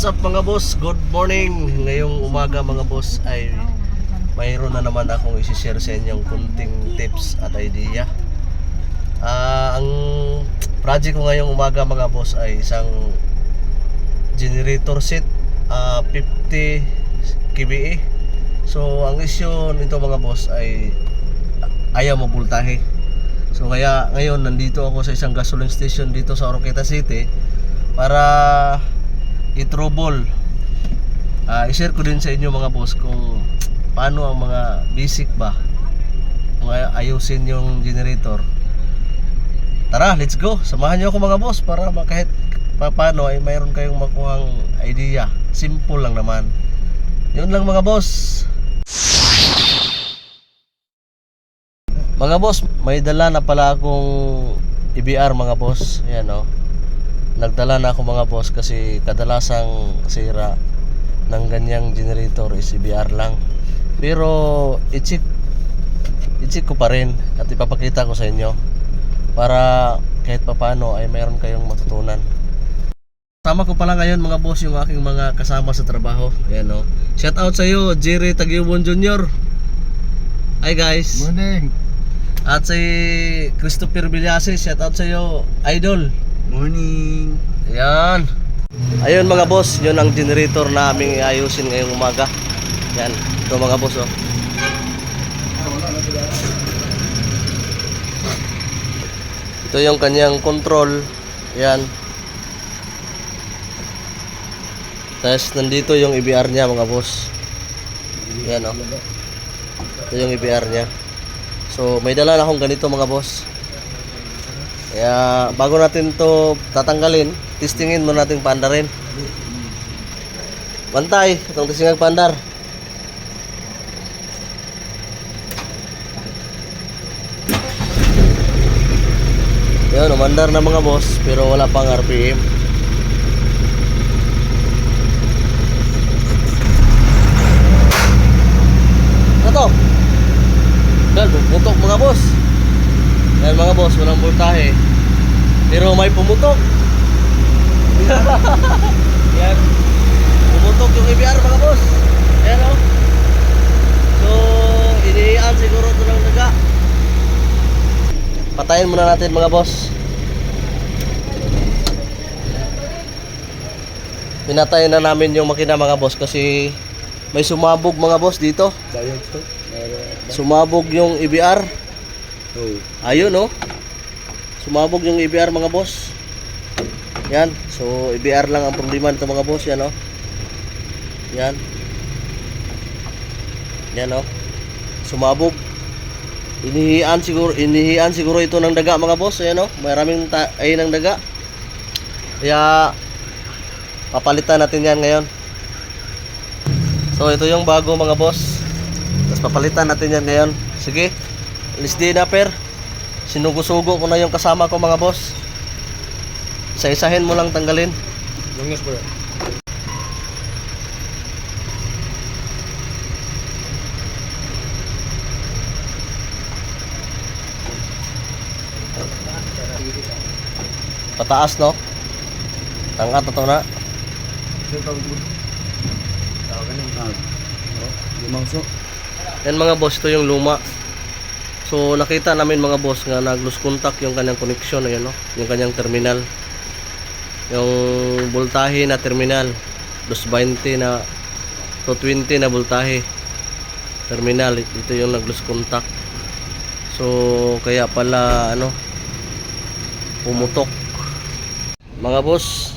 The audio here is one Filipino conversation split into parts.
What's up mga boss? Good morning! Ngayong umaga mga boss ay mayroon na naman akong isi-share sa inyong kunting tips at idea. Ah, ang project ko ngayong umaga mga boss ay isang generator set ah, 50 kVA. So ang issue nito mga boss ay ayaw mo voltahe. So kaya ngayon nandito ako sa isang gasoline station dito sa Oroqueta City para i-trouble. Ah, i-share ko din sa inyo mga boss kung paano ang mga basic ba kung ay- ayusin yung generator. Tara, let's go. Samahan niyo ako mga boss para kahit pa- paano ay mayroon kayong makuhang idea. Simple lang naman. Yun lang mga boss. Mga boss, may dala na pala akong IBR mga boss. Ayan o. Nagdala na ako mga boss kasi kadalasang sira ng ganyang generator is IBR lang. Pero i-check i-check ko pa rin at ipapakita ko sa inyo para kahit papano ay mayroon kayong matutunan. Kasama ko pala ngayon mga boss yung aking mga kasama sa trabaho. Ayan o. Shout out sa iyo, Jerry Tagyubon Jr. Hi guys. Morning. At si Christopher Villase, shout out sa iyo, idol. Morning. Ayan. Ayun mga boss, yun ang generator na aming ayusin ngayong umaga. Yan, ito mga boss oh. Ito yung kanyang control. Yan. Tapos nandito yung IBR niya mga boss. Yan oh. Ito yung IBR niya. So may dala na akong ganito mga boss. Kaya bago natin to tatanggalin, testingin mo natin paandarin. Bantay, itong testingang paandar. Yan, umandar na mga boss, pero wala pang RPM. Ano to? Yan, putok mga boss. Yan mga boss, walang voltahe. Pero may pumutok. Yan. Pumutok yung EBR mga boss. Ayan o. So, iniian siguro ito ng daga. Patayin muna natin mga boss. Pinatayin na namin yung makina mga boss kasi may sumabog mga boss dito. Sumabog yung EBR. Oh. Ayun no. Sumabog yung EBR mga boss. Yan. So EBR lang ang problema nito mga boss. Yan no. Yan. Yan no. Sumabog. Inihian siguro, inihian siguro ito ng daga mga boss. Ayan no. Maraming ay ng daga. Kaya papalitan natin yan ngayon. So ito yung bago mga boss. Tapos papalitan natin yan ngayon. Sige. Alis din na per. Sinugo-sugo ko na yung kasama ko mga boss. Isa-isahin mo lang tanggalin. Lungas bro. Pataas no. Tangat na to na. Yan mga boss, ito yung luma. So nakita namin mga boss nga nag-lose contact yung kanyang connection ayan no, yung kanyang terminal. Yung voltahe na terminal 220 na 220 na voltahe terminal ito yung nag-lose contact. So kaya pala ano pumutok. Mga boss,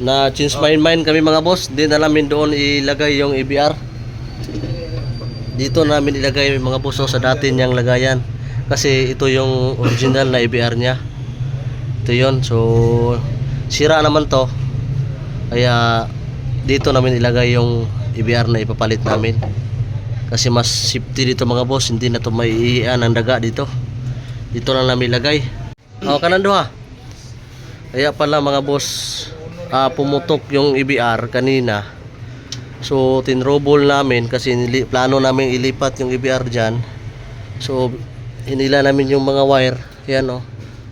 na change my mind kami mga boss, di na namin doon ilagay yung EBR dito namin ilagay mga buso sa dati niyang lagayan. Kasi ito yung original na IBR niya. Ito yon so sira naman to. Kaya dito namin ilagay yung IBR na ipapalit namin. Kasi mas safety dito mga boss. Hindi na to may iian ang daga dito. Dito lang namin ilagay. O kanan ha kaya pala mga boss ah, pumutok yung IBR kanina So tinrobol namin kasi plano namin ilipat yung EBR dyan. So hinila namin yung mga wire. Yan o.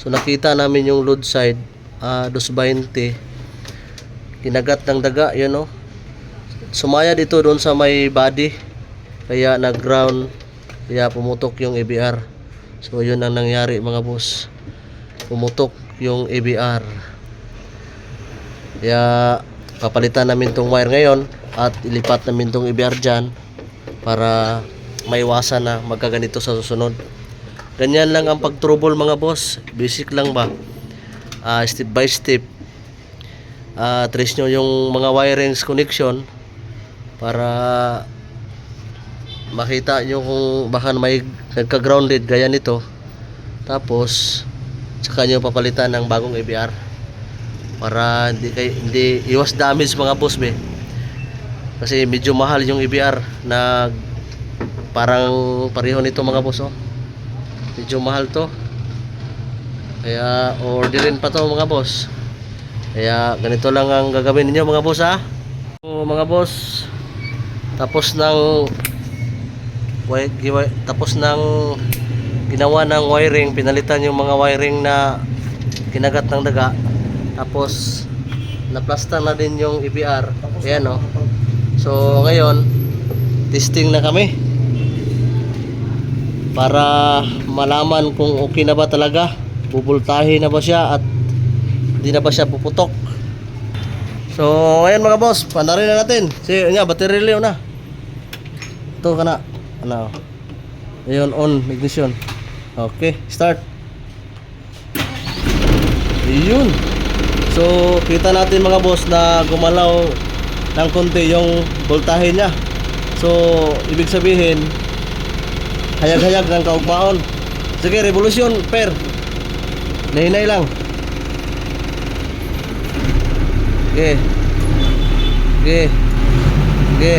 So nakita namin yung load side ah 220. kinagat ng daga, yun no. Sumaya dito doon sa may body. Kaya nag-ground, kaya pumutok yung ABR. So yun ang nangyari mga boss. Pumutok yung ABR. Kaya papalitan namin tong wire ngayon at ilipat namin tong ABR dyan para maiwasan na magkaganito sa susunod. Ganyan lang ang pag-trouble mga boss. Basic lang ba? Ah, step by step. Ah, trace nyo yung mga wirings connection para makita nyo kung baka may nagka-grounded gaya nito. Tapos, saka nyo papalitan ng bagong ABR para hindi kay hindi iwas damage mga boss be kasi medyo mahal yung EBR na parang pareho nito mga boss oh. medyo mahal to. Kaya orderin pa to mga boss. Kaya ganito lang ang gagawin niyo mga boss ha? So, mga boss tapos ng tapos ng ginawa ng wiring. Pinalitan yung mga wiring na kinagat ng daga. Tapos naplasta na din yung EBR ayan oh so ngayon testing na kami. Para malaman kung okay na ba talaga. Bubultahin na ba siya at hindi na ba siya puputok. So ngayon mga boss panarin na natin. Si nga battery relay na. Ito ka na. Ano? Ayun on ignition. Okay start. Ayun. So, kita natin mga boss na gumalaw ng konti yung voltahe niya. So, ibig sabihin, hayag-hayag ng kaugmaon. Sige, revolution, per. Nahinay lang. Sige. Sige. Sige.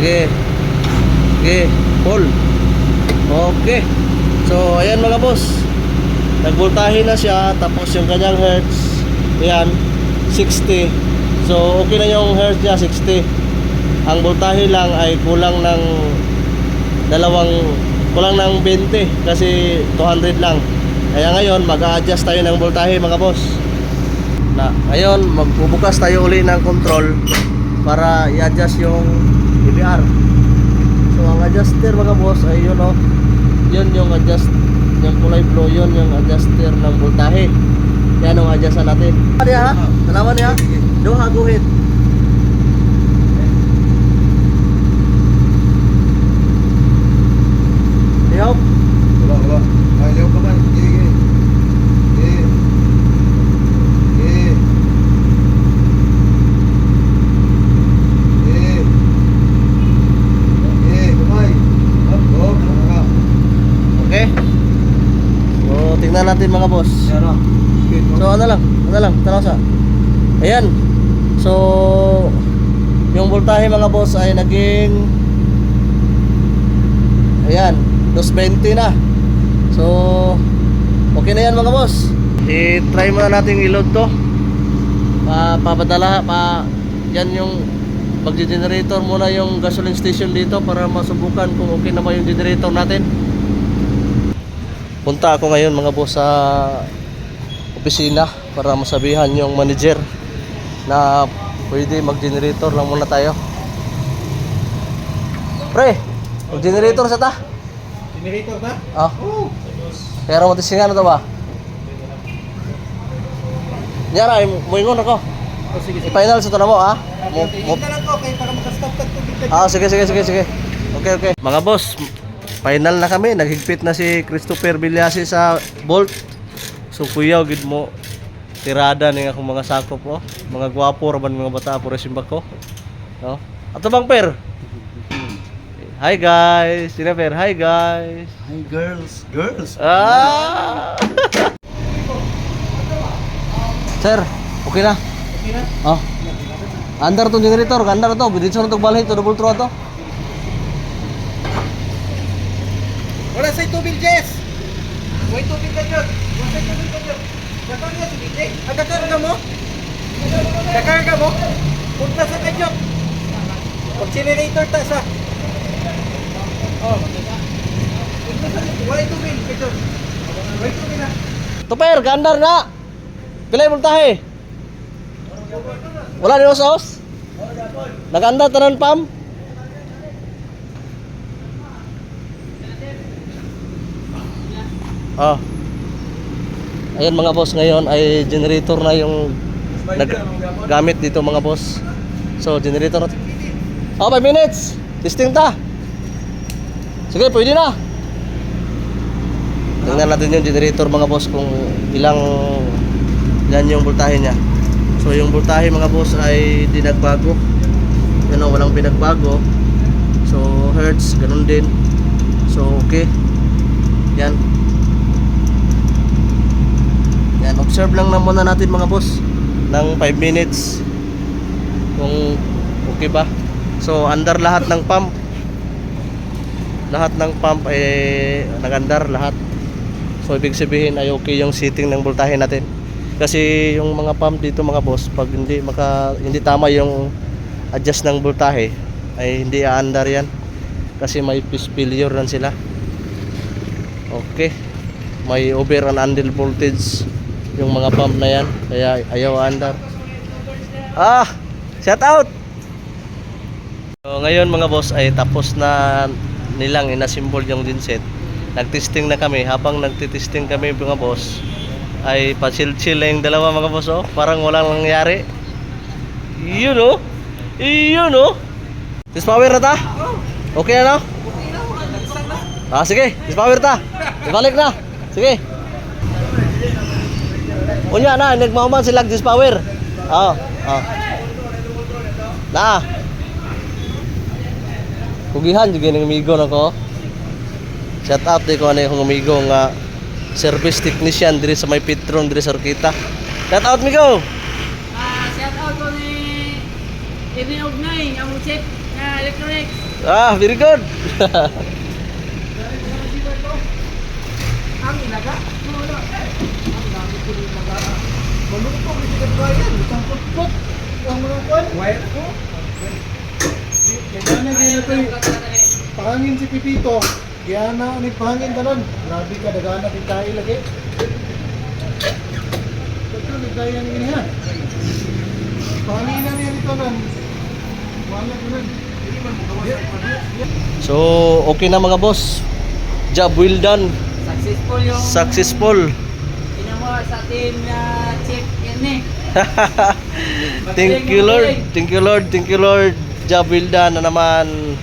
Sige. Sige. Pull. Okay. So, ayan mga boss nagvoltahe na siya tapos yung kanyang hertz yan 60 so okay na yung hertz niya 60 ang voltahe lang ay kulang ng dalawang kulang ng 20 kasi 200 lang. Kaya ngayon mag-a-adjust tayo ng voltahe mga boss. Na ngayon magbubukas tayo uli ng control para i-adjust yung EBR so ang adjuster mga boss ay yun oh. Yun yung adjust yung kulay blue yun yung adjuster ng voltahe. Yan ang adjustan natin. Ano ha? tanawan niya? Do ha go ahead Yup. Wala, wala. Ayaw ka man. Sige, sige. Sige. Sige. Sige. Sige, kamay. Up, up, up. Okay. So, tingnan natin mga boss. Yan, Okay, So, ano lang, ano lang, tanaw sa. Ayan. So, yung voltahe mga boss ay naging Ayan, 220 na. So, okay na yan mga boss. I-try muna natin i-load to. Pa papadala pa yan yung magge-generator muna yung gasoline station dito para masubukan kung okay na ba yung generator natin. Punta ako ngayon mga boss sa opisina para masabihan yung manager na pwede mag-generator lang muna tayo. Pre, mag-generator sa ta? Generator na? Ah. Kaya mo tisingan na to ba? Nyara, mo ingon ako. Oh, sige, I-final sa to na mo, ah. Mo. Ah, sige, sige, sige, sige. Okay, okay. Mga boss, final na kami. Naghigpit na si Christopher Villasi sa Bolt. So, kuya, gid mo tirada ni akong mga sakop po. Mga gwapo raman mga bata po simba ko. No? Ato bang per? Hi guys, sina per. Hi guys. Hi, girls. Girls. Ah! Sir, okay na? Okay na? Oh. Andar to generator, andar to. Bidit sa to balay to double throw to. Wala sa tubig, Jess! May tubig ka dyan! Wala sa tubig ka dyan! Kakarga si BJ? Ah, kakarga mo? Kakarga mo? Punta sa kanyok! Pag-generator ta sa... Oh. Punta sa Wala tubig ka dyan! Wala tubig na! Tuper, gandar na. Pilay voltahe. Wala ni os-os? Naganda tanan pam? Ah. Ayan mga boss ngayon ay generator na yung gamit dito mga boss. So generator. Oh, 5 minutes. Testing ta. Sige, pwede na. Tingnan natin yung generator mga boss kung ilang yan yung voltahe niya. So yung voltahe mga boss ay di nagbago. Yan o, walang pinagbago. So hertz, ganun din. So okay. Yan. Yan, observe lang na muna natin mga boss ng 5 minutes kung okay ba. So under lahat ng pump. Lahat ng pump ay nagandar lahat. So ibig sabihin ay okay yung setting ng voltahe natin. Kasi yung mga pump dito mga boss, pag hindi maka hindi tama yung adjust ng voltahe ay hindi aandar yan. Kasi may failure ran sila. Okay. May over and under voltage yung mga pump na yan. Kaya ayaw aandar. Ah! Shout out! So, ngayon mga boss ay tapos na nilang inasimbol yung genset. Nagtesting na kami. Habang nagtitesting kami mga boss, ay pachill-chill na yung dalawa mga boss oh. Parang walang nangyari. Yun oh. Yun oh. Tis power na ta? Okay na no? Ah, sige. Tis power ta. Ibalik na. Sige. Unya na, nagmahuman sila dis power. Oh, oh. Na. Kugihan juga ng amigo nako. Shout out di ko ano yung amigo nga service technician diri sa may Petron diri sa Orquita. Shout out migo. Ah, shout out ko ni Ibn Ugnay, ang check na electronics. Ah, very good. Ang ilaga? Wala. Ang dami ko rin ilaga. Malungkot, hindi ka bayan. Isang putput. Ang malungkot. Wire ko. Kaya na ganyan ito yung pahangin si Pipito. Kaya na ang pahangin tanon. Grabe ka, dagana din tayo lagi. Ito, nagdaya na yun ha. Pahangin na niya ito nun. Wala ko. So, okay na mga boss. Job well done. Successful yung Successful. ginawa sa atin na yan eh. Thank you Lord. Thank you Lord. Thank you Lord. Done na naman.